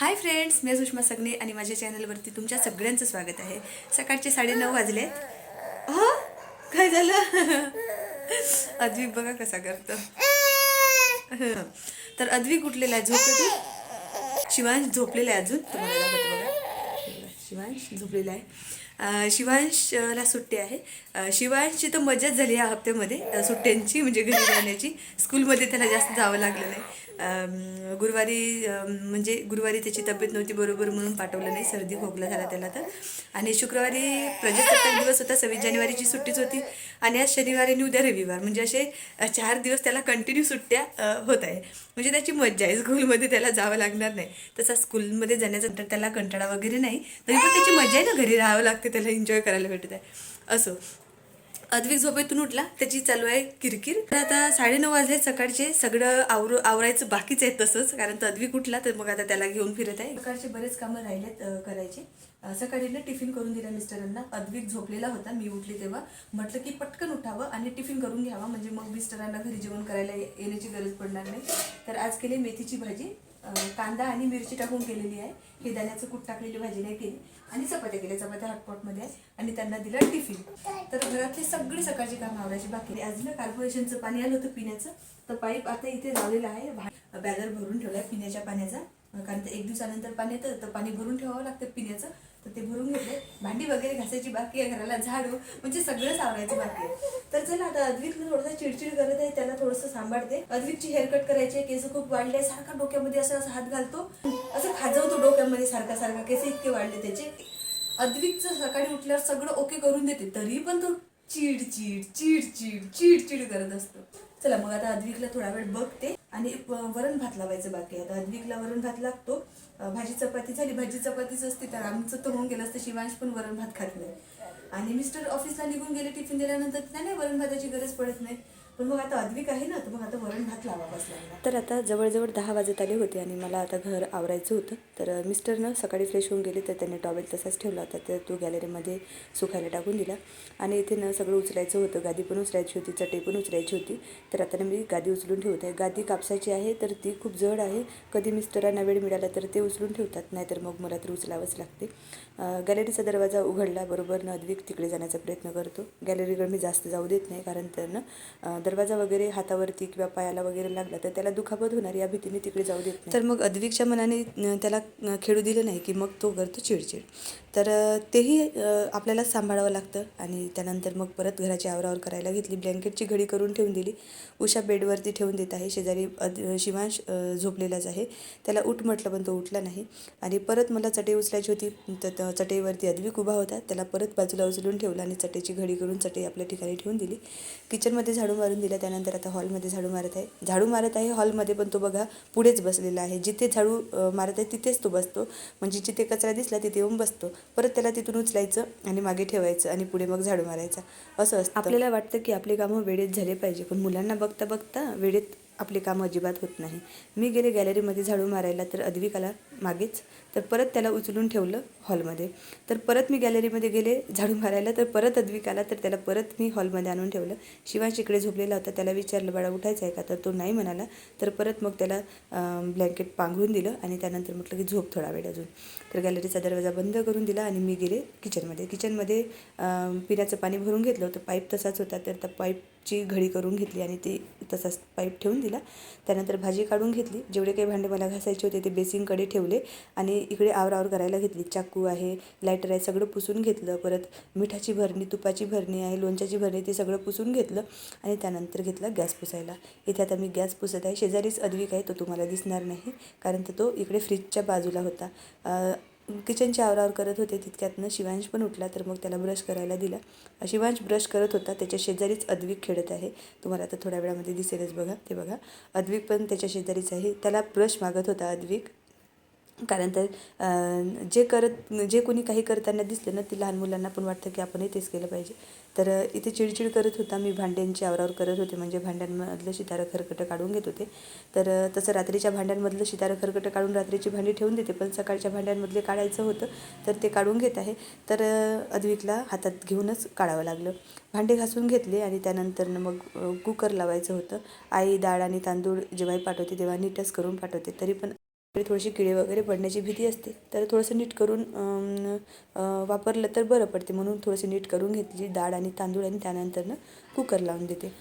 Hi friends मी सुषमा सगने आणि माझ्या चॅनलवरती तुमच्या सगळ्यांचं स्वागत आहे. सकाळचे साडेनऊ वाजले. हो काय झालं? अद्विक बघा कसा करतो. तर अद्विक उठलेला आहे. झोपेतून? शिवांश झोपलेला आहे अजून. तुम्हाला शिवांश झोपलेला आहे. शिवांशला सुट्टी आहे. शिवांशची तर मजाच झाली या हप्त्यामध्ये. सुट्ट्यांची म्हणजे घरी जाण्याची. स्कूलमध्ये त्याला जास्त जावं लागलं नाही. अं, गुरुवारी म्हणजे गुरुवारी त्याची तब्येत नव्हती बरोबर म्हणून पाठवलं नाही. सर्दी खोकला झाला त्याला तर. आणि शुक्रवारी प्रजासत्ताक दिवस होता. सव्वीस जानेवारीची सुट्टीच होती. आणि आज शनिवार आणि उद्या रविवार. म्हणजे असे चार दिवस त्याला कंटिन्यू सुट्ट्या होत आहे. म्हणजे त्याची मज्जा आहे. स्कूलमध्ये त्याला जावं लागणार नाही. तसा स्कूलमध्ये जाण्याचा त्याला कंटाळा वगैरे नाही. तरी पण त्याची मजा आहे ना घरी राहावं लागते त्याला एन्जॉय करायला भेटत आहे असो. अद्विक झोपेतून उठला त्याची चालू आहे किरकिर. तर आता साडेनऊ वाजले सकाळचे सगळं आवर आवरायचं बाकीच आहे तसंच कारण तर अद्विक उठला तर मग आता त्याला घेऊन फिरत आहे. सकाळचे बरेच कामं राहिलेत करायचे. सकाळी ना टिफिन करून दिला मिस्टरांना. अद्विक झोपलेला होता मी उठली तेव्हा. म्हटलं की पटकन उठावं आणि टिफिन करून घ्यावा म्हणजे मग मिस्टरांना घरी जेवण करायला येण्याची गरज पडणार नाही. तर आज केली मेथीची भाजी. कांदा आणि मिरची टाकून केलेली आहे. हे दाण्याचं कूट टाकलेली भाजी नाही केली. आणि चपात्या केल्या. चपात्या हॉटपॉटमध्ये आहे. आणि त्यांना दिलं टिफिन. तर घरातली सगळी सकाळची कामं आवडायची बाकी. आज ना कार्पोरेशनचं पाणी आलं होतं पिण्याचं. तर पाईप आता इथे लावलेलं आहे. बॅलर भरून ठेवलाय पिण्याच्या पाण्याचा. कारण ते एक दिवसानंतर पाणी येतं. तर पाणी भरून ठेवावं लागतं पिण्याचं. तर ते भरून घेतले. भांडी वगैरे घासायची बाकी आहे घराला झाडू म्हणजे सगळंच सावरायचं बाकी आहे. तर चला आता अद्विकला थोडंसं चिडचिड करत आहे त्याला थोडंसं सांभाळते. अद्विकची हेअरकट करायची केस खूप वाढले सारखा डोक्यामध्ये असं असं हात घालतो. असं खाजवतो डोक्यामध्ये सारखा सारखा केस इतके वाढले त्याचे. अद्विकचं सकाळी उठल्यावर सगळं ओके करून देते तरी पण तो चिडचिड चिडचिड चिडचिड करत असतो. चला मग आता अद्विकला थोडा वेळ बघते. आणि वरण भात लावायचं बाकी आहे. आता अद्विकला वरण भात लागतो. भाजी चपाती झाली. भाजी चपातीच असते तर आमचं तर होऊन गेलं असतं. शिवांश पण वरण भात खात नाही. आणि मिस्टर ऑफिसला निघून गेले टिफिन दिल्यानंतर त्यांना नाही वरण भाताची गरज पडत नाही. पण मग आता अद्विक आहे ना तर मग आता वरण भात तर आता जवळजवळ दहा वाजत आले होते आणि मला आता घर आवरायचं होतं. तर मिस्टरनं सकाळी फ्रेश होऊन गेले तर त्यांनी टॉवेल तसाच ठेवला होता. तर तो गॅलरीमध्ये सुखायला टाकून दिला. आणि इथे ना सगळं उचलायचं होतं. गादी पण उचलायची होती चटई पण उचलायची होती. तर आता ना मी गादी उचलून ठेवत आहे. गादी कापसाची आहे तर ती खूप जड आहे. कधी मिस्टरांना वेळ मिळाला तर ते उचलून ठेवतात. नाहीतर मग मला तर उचलावंच लागते. गॅलरीचा दरवाजा उघडला. बरोबर न अद्विक तिकडे जाण्याचा प्रयत्न करतो. गॅलरीकडे मी जास्त जाऊ देत नाही कारण त्यांना दरवाजा वगैरे हातावरती किंवा पायाला वगैरे लागला तर त्याला दुखापत होणार या भीतीने तिकडे जाऊ देत नाही. तर मग अद्विकच्या मनाने त्याला खेळू दिलं नाही की मग तो करतो चिडचिड. तर तेही आपल्याला सांभाळावं लागतं आणि त्यानंतर मग परत घराची आवरावर करायला घेतली. ब्लँकेटची घडी करून ठेवून दिली. उषा बेडवरती ठेवून देत आहे. शेजारी अद शिवांश झोपलेलाच आहे. त्याला उठ म्हटलं पण तो उठला नाही. आणि परत मला चटई उचलायची होती तर चटईवरती अद्विक उभा होता. त्याला परत बाजूला उचलून ठेवला आणि चटईची घडी करून चटई आपल्या ठिकाणी ठेवून दिली. किचनमध्ये झाडू करून दिला त्यानंतर आता हॉलमध्ये झाडू मारत आहे. झाडू मारत आहे हॉलमध्ये पण तो बघा पुढेच बसलेला आहे. जिथे झाडू मारत आहे तिथेच तो बसतो. म्हणजे जिथे कचरा दिसला तिथे येऊन बसतो. परत त्याला तिथून उचलायचं आणि मागे ठेवायचं आणि पुढे मग झाडू मारायचा. असं असतं. आपल्याला वाटतं की आपले कामं वेळेत झाले पाहिजे पण मुलांना बघता बघता वेळेत आपले कामं अजिबात होत नाही. मी गेले गॅलरीमध्ये झाडू मारायला तर अद्विकाला मागेच तर परत त्याला उचलून ठेवलं हॉलमध्ये तर परत मी गॅलरीमध्ये गेले झाडू मारायला तर परत अद्विकाला तर त्याला परत मी हॉलमध्ये आणून ठेवलं. शिवांश इकडे झोपलेला होता त्याला विचारलं बाळा उठायचं आहे का? तर तो नाही म्हणाला. तर परत मग त्याला ब्लँकेट पांघरून दिलं आणि त्यानंतर म्हटलं की झोप थोडा वेळ अजून. तर गॅलरीचा दरवाजा बंद करून दिला आणि मी गेले किचनमध्ये किचनमध्ये पिण्याचं पाणी भरून घेतलं होतं. पाईप तसाच होता तर त्या पाईप ची घडी करून घेतली आणि ती तसाच पाईप ठेवून दिला. त्यानंतर भाजी काढून घेतली. जेवढे काही भांडे मला घासायचे होते ते बेसिनकडे ठेवले आणि इकडे आवरावर करायला घेतली. चाकू आहे लायटर आहे सगळं पुसून घेतलं. परत मिठाची भरणी तुपाची भरणी आहे लोणच्याची भरणी ते सगळं पुसून घेतलं आणि त्यानंतर घेतला गॅस पुसायला. इथे आता मी गॅस पुसत आहे. शेजारीच अद्विक आहे तो तुम्हाला दिसणार नाही कारण तर तो इकडे फ्रीजच्या बाजूला होता. अं, किचनच्या आवरावर करत होते तितक्यातनं शिवांश पण उठला तर मग त्याला ब्रश करायला दिला. शिवांश ब्रश करत होता त्याच्या शेजारीच अद्विक खेळत आहे. तुम्हाला आता थोड्या वेळामध्ये दिसेलच बघा ते बघा. अद्विक पण त्याच्या शेजारीच आहे. त्याला ब्रश मागत होता अद्विक. कारण तर जे करत जे कोणी काही करताना दिसलं ना ती लहान मुलांना पण वाटतं की आपणही तेच केलं पाहिजे. तर इथे चिडचिड करत होता. मी भांड्यांची आवरावर करत होते. म्हणजे भांड्यांमधलं शितारं खरकटं काढून घेत होते. तर तसं रात्रीच्या भांड्यांमधलं शितारं खरकटं काढून रात्रीची भांडी ठेवून देते. पण सकाळच्या भांड्यांमधले काढायचं होतं तर ते काढून घेत आहे. तर अद्विकला हातात घेऊनच काढावं लागलं. भांडे घासून घेतले आणि त्यानंतर मग कुकर लावायचं होतं. आई डाळ आणि तांदूळ जेव्हाही पाठवते तेव्हा नीटच करून पाठवते. तरी पण थोडीशी किडे वगैरे पडण्याची भीती असते तर थोडंसं नीट करून वापरलं तर बरं पडते. म्हणून थोडंसं नीट करून घेतली डाळ आणि तांदूळ आणि त्यानंतरनं कुकर लावून देते.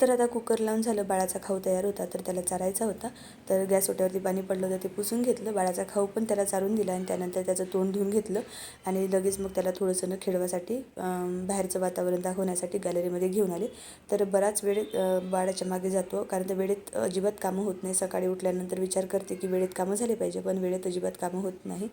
तर आता कुकर लावून झालं बाळाचा खाऊ तयार होता तर त्याला चारायचा होता. तर गॅस ओट्यावरती पाणी पडलं होतं ते पुसून घेतलं. बाळाचा खाऊ पण त्याला चारून दिला आणि त्यानंतर त्याचं तोंड धुवून घेतलं. आणि लगेच मग त्याला थोडंसं न खेळवासाठी बाहेरचं वातावरण दाखवण्यासाठी गॅलरीमध्ये घेऊन आले. तर बराच वेळ बाळाच्या मागे जातो कारण त्या वेळेत अजिबात कामं होत नाही. सकाळी उठल्यानंतर विचार करते की वेळेत कामं झाले पाहिजे पण वेळेत अजिबात कामं होत नाही.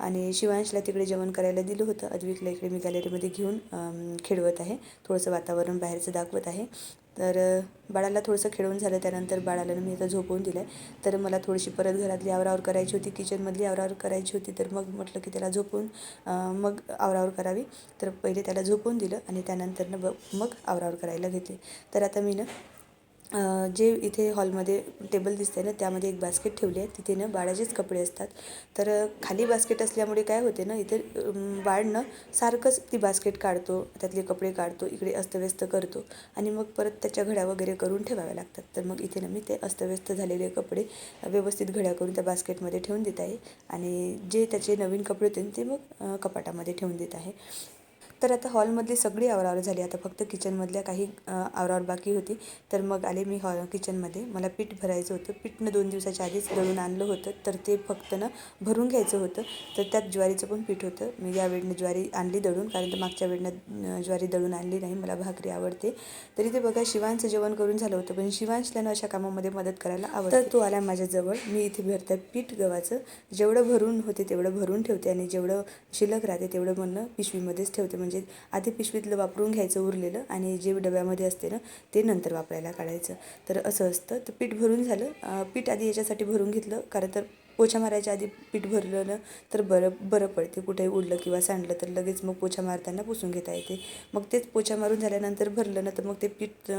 आणि शिवांशला तिकडे जेवण करायला दिलं होतं. अद्विकला इकडे मी गॅलरीमध्ये घेऊन खेळवत आहे. थोडंसं वातावरण बाहेरचं दाखवत आहे. तर बाळाला थोडंसं खेळून झालं त्यानंतर बाळाला मी आता झोपवून दिलं आहे तर मला थोडीशी परत घरातली आवरावर करायची होती किचनमधली आवरावर करायची होती. तर मग म्हटलं की त्याला झोपून मग आवरावर करावी. तर पहिले त्याला झोपवून दिलं आणि त्यानंतरनं ब मग आवरावर करायला घेतली. तर आता मी ना जे इथे हॉलमध्ये टेबल दिसते ना त्यामध्ये एक बास्केट ठेवली आहे. तिथे ना बाळाचेच कपडे असतात. तर खाली बास्केट असल्यामुळे काय होते ना इथे बाळनं बाळ ना सारखंच ती बास्केट काढतो त्यातले कपडे काढतो इकडे अस्तव्यस्त करतो आणि मग परत त्याच्या घड्या वगैरे करून ठेवाव्या लागतात. तर मग इथे ना मी ते अस्तव्यस्त झालेले कपडे व्यवस्थित घड्या करून त्या बास्केटमध्ये ठेवून देत आहे. आणि जे त्याचे नवीन कपडे होते ते मग कपाटामध्ये ठेवून देत आहे. तर आता हॉलमधली सगळी आवरावर झाली. आता फक्त किचनमधल्या काही आवरावर बाकी होती. तर मग आले मी हॉ किचनमध्ये. मला पीठ भरायचं होतं. पीठनं दोन दिवसाच्या आधीच दळून आणलं होतं. तर ते फक्त ना भरून घ्यायचं होतं. तर त्यात ज्वारीचं पण पीठ होतं. मी या वेळेनं ज्वारी आणली दळून. कारण तर मागच्या वेळेनं ज्वारी दळून आणली नाही. मला भाकरी आवडते. तरी ते बघा शिवांचं जेवण करून झालं होतं. पण शिवांशला ना अशा कामामध्ये मदत करायला आवडतं. तो आला माझ्याजवळ. मी इथे भरते पीठ गव्हाचं. जेवढं भरून होते तेवढं भरून ठेवते. आणि जेवढं शिल्लक राहते तेवढं म्हणणं पिशवीमध्येच ठेवते. म्हणजे म्हणजे आधी पिशवीतलं वापरून घ्यायचं उरलेलं आणि जे डब्यामध्ये असते ना ते नंतर वापरायला काढायचं. तर असं असतं. तर पीठ भरून झालं. पीठ आधी याच्यासाठी भरून घेतलं. कारण तर पोछा मारायच्या आधी पीठ भरलं ना तर बरं बरं पडते. कुठेही उडलं किंवा सांडलं तर लगेच मग पोछा मारताना पुसून घेता येते. मग तेच पोछा मारून झाल्यानंतर भरलं ना तर मग ते पीठ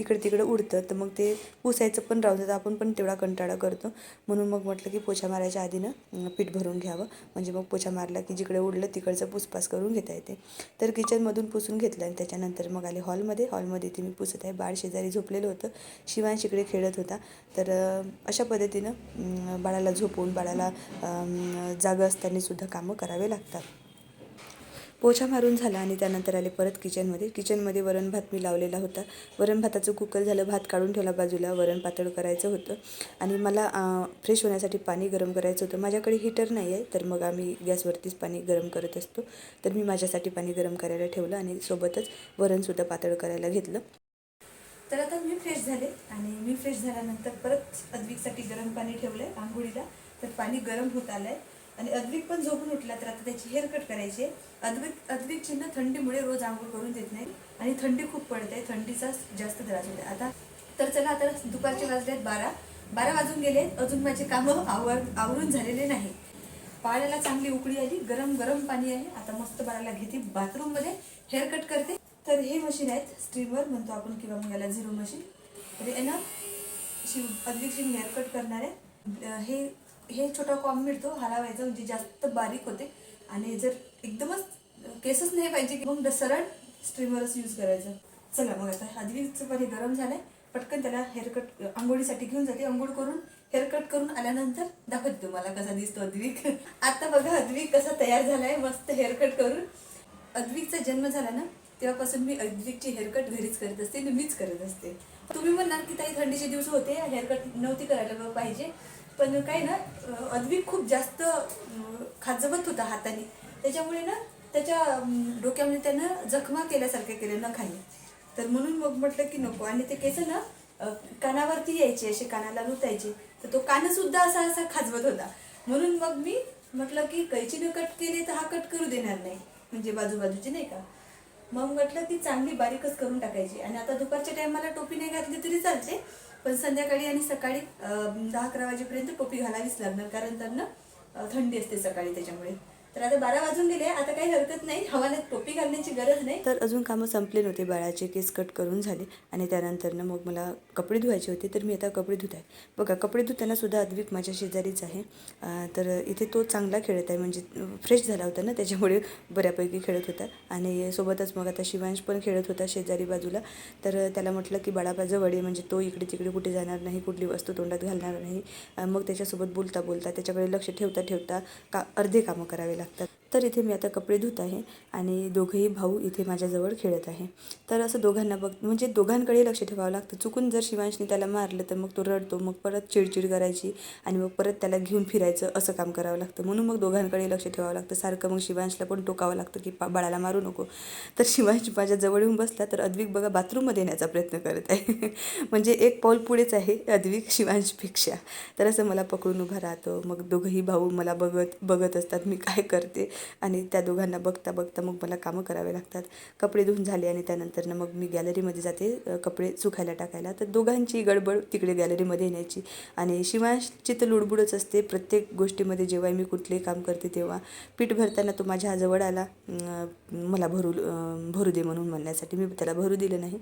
इकडे तिकडे उडतं. तर मग ते पुसायचं पण राहून जातं आपण पण तेवढा कंटाळा करतो. म्हणून मग म्हटलं की पोछा मारायच्या आधी ना पीठ भरून घ्यावं. म्हणजे मग पोछा मारला की जिकडे उडलं तिकडचं पुसपास करून घेता येते. तर किचनमधून पुसून घेतलं आणि त्याच्यानंतर मग आले हॉलमध्ये. हॉलमध्ये ते मी पुसत आहे. बाळ शेजारी झोपलेलं होतं. शिवान शिकडे खेळत होता. तर अशा पद्धतीनं बाळाला झोपवून बाळाला जागं असताना सुद्धा कामं करावे लागतात. पोछा मारून झाला आणि त्यानंतर आले परत किचनमध्ये. किचनमध्ये वरण भात मी लावलेला होता. वरण भाताचं कुकर झालं भात काढून ठेवला बाजूला वरण पातळ करायचं होतं. आणि मला फ्रेश होण्यासाठी पाणी गरम करायचं होतं. माझ्याकडे हीटर नाही आहे तर मग आम्ही गॅसवरतीच पाणी गरम करत असतो. तर मी माझ्यासाठी पाणी गरम करायला ठेवलं आणि सोबतच वरणसुद्धा पातळ करायला घेतलं. तर आता मी फ्रेश झाले आणि मी फ्रेश झाल्यानंतर परत अद्विकसाठी गरम पाणी ठेवलं आहे आंघोळीला. तर पाणी गरम होत आलं आहे आणि अद्विक पण झोपून उठला तर आता त्याची हेअर कट करायची आहे. अद्विक अद्विकची ना थंडीमुळे रोज आंघोळ करून देत नाही. आणि थंडी खूप पडते थंडीचा जास्त त्रास होते आता तर चला आता दुपारचे वाजले आहेत बारा. बारा वाजून गेले अजून माझे कामं आवर आवरून झालेले नाही. पाण्याला चांगली उकळी आली गरम गरम पाणी आहे. आता मस्त बाळाला घेते. बाथरूममध्ये हेअर कट करते. तर हे मशीन आहेत स्ट्रीमर म्हणतो आपण किंवा मग याला झिरो मशीन तर यांना ना शिव अद्विक सिंग हेअर कट करणार. आहे हे हे छोटा कॉम मिळतो हलावायचा म्हणजे जास्त बारीक होते. आणि जर एकदमच केसच नाही पाहिजे की मग सरळ स्ट्रीमरच यूज करायचं. चला मग आता हदवीचं पाणी गरम झालं आहे पटकन त्याला हेअरकट आंघोळीसाठी घेऊन जाते. आंघोळ करून हेअर कट करून आल्यानंतर दाखवते तुम्हाला कसा दिसतो अद्विक. आता बघा अद्विक कसा तयार झाला आहे मस्त हेअर कट करून. अद्विकचा जन्म झाला ना तेव्हापासून मी अद्विकची हेअरकट घरीच करत असते आणि मीच करत असते. तुम्ही म्हणणार की ताई थंडीचे दिवस होते हेअरकट नव्हती करायला पाहिजे. पण काय ना अद्विक खूप जास्त खाजवत होता हाताने. त्याच्यामुळे ना त्याच्या डोक्यामध्ये त्यानं जखमा केल्यासारखं केलं न खाली. तर म्हणून मग म्हटलं की नको. आणि ते केस ना कानावरती यायचे असे कानाला लुटायचे तर तो कानसुद्धा असा असा खाजवत होता. म्हणून मग मी म्हटलं की कैचीनं कट केले तर हा कट करू देणार नाही. म्हणजे बाजूबाजूचे नाही का? मग म्हटलं ती चांगली बारीकच करून टाकायची. आणि आता दुपारच्या टायमाला टोपी नाही घातली तरी चालते. पण संध्याकाळी आणि सकाळी दहा अकरा वाजेपर्यंत टोपी घालावीच लागणार. कारण त्यांना थंडी असते सकाळी त्याच्यामुळे. तर आता बारा वाजून गेले आता काही हरकत नाही हवाल्यात टोपी घालण्याची गरज नाही. तर अजून कामं संपले नव्हते बाळाचे केस कट करून झाले आणि त्यानंतरनं मग मला कपडे धुवायचे होते तर मी आता कपडे धुत आहे बघा कपडे धुताना सुद्धा अद्विक माझ्या शेजारीच आहे. तर इथे तो चांगला खेळत आहे म्हणजे फ्रेश झाला होता ना त्याच्यामुळे बऱ्यापैकी खेळत होता. आणि सोबतच मग आता शिवांश पण खेळत होता शेजारी बाजूला. तर त्याला म्हटलं की बाळाबा आहे म्हणजे तो इकडे तिकडे कुठे जाणार नाही कुठली वस्तू तोंडात घालणार नाही. मग त्याच्यासोबत बोलता बोलता त्याच्याकडे लक्ष ठेवता ठेवता का अर्धे कामं करावे लागतात तर इथे मी आता कपडे धुत आहे आणि दोघंही भाऊ इथे माझ्याजवळ खेळत आहे. तर असं दोघांना बघ म्हणजे दोघांकडे लक्ष ठेवावं लागतं. चुकून जर शिवांशने त्याला मारलं तर मग तो रडतो मग परत चिडचिड करायची आणि मग परत त्याला घेऊन फिरायचं असं काम करावं लागतं. म्हणून मग दोघांकडे लक्ष ठेवावं लागतं. सारखं मग शिवांशला पण टोकावं लागतं की पा बाळाला मारू नको. तर शिवांश माझ्या जवळ येऊन बसला तर अद्विक बघा बाथरूममध्ये येण्याचा प्रयत्न करत आहे. म्हणजे एक पाऊल पुढेच आहे अद्विक शिवांशपेक्षा. तर असं मला पकडून उभा राहतो. मग दोघंही भाऊ मला बघत बघत असतात मी काय करते? आणि त्या दोघांना बघता बघता मग मला कामं करावे लागतात. कपडे धुवून झाले आणि त्यानंतरनं मग मी गॅलरीमध्ये जाते कपडे सुकायला टाकायला. तर दोघांची गडबड तिकडे गॅलरीमध्ये येण्याची आणि शिवांशची तर लुडबुडच असते. प्रत्येक गोष्टीमध्ये जेव्हा मी कुठलेही काम करते तेव्हा पीठ भरताना तो माझ्या जवळ आला. मला भरू भरू दे म्हणून म्हणण्यासाठी मी त्याला भरू दिलं नाही.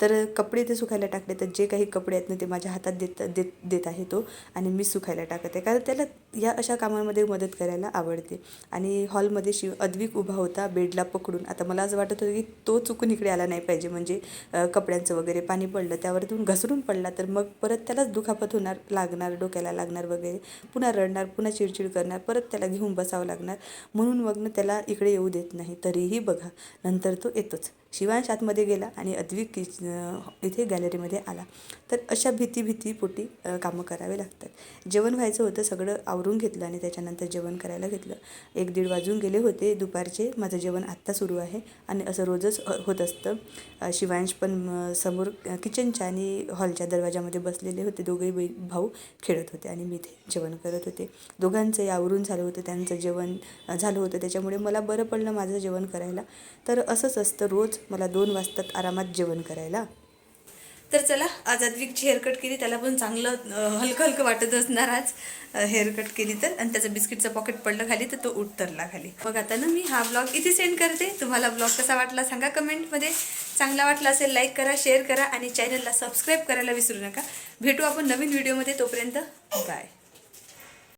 तर कपडे ते सुकायला टाकले तर जे काही कपडे आहेत ना ते माझ्या हातात देत देत देत आहे तो. आणि मी सुकायला टाकत. आहे कारण त्याला या अशा कामांमध्ये मदत करायला आवडते. आणि हॉल हॉलमध्ये शिव अद्विक उभा होता बेडला पकडून. आता मला असं वाटत होतं की तो चुकून इकडे आला नाही पाहिजे. म्हणजे कपड्यांचं वगैरे पाणी पडलं त्यावरतून घसरून पडला तर मग परत त्यालाच दुखापत होणार लागणार डोक्याला लागणार वगैरे. पुन्हा रडणार पुन्हा चिडचिड करणार परत त्याला घेऊन बसावं लागणार. म्हणून मग त्याला इकडे येऊ देत नाही. तरीही बघा नंतर तो येतोच. शिवांश आतमध्ये गेला आणि अद्विक किच इथे गॅलरीमध्ये आला. तर अशा भीती भीती पोटी कामं करावे लागतात. जेवण व्हायचं होतं सगळं आवरून घेतलं आणि त्याच्यानंतर जेवण करायला घेतलं. एक दीड वाजून गेले होते दुपारचे माझं जेवण आत्ता सुरू आहे आणि असं रोजच होत असतं. शिवांश पण समोर किचनच्या आणि हॉलच्या दरवाजामध्ये बसलेले होते. दोघेही बै भाऊ खेळत होते आणि मी इथे जेवण करत होते. दोघांचंही आवरून झालं होतं त्यांचं जेवण झालं होतं. त्याच्यामुळे मला बरं पडलं माझं जेवण करायला. तर असंच असतं रोज. मला दोन वाजतात आरामात जेवण करायला. तर चला आज अद्विकची हेअरकट केली त्याला पण चांगलं हलकं हलकं वाटत असणार आज. हेअरकट केली तर. आणि त्याचं बिस्किटचं पॉकेट पडलं खाली तर तो उतरला खाली. मग आता ना मी हा ब्लॉग इथे सेंड करते. तुम्हाला ब्लॉग कसा वाटला सांगा कमेंटमध्ये चांगला वाटला असेल लाईक करा शेअर करा आणि चॅनलला सबस्क्राईब करायला विसरू नका. भेटू आपण नवीन व्हिडिओमध्ये तोपर्यंत बाय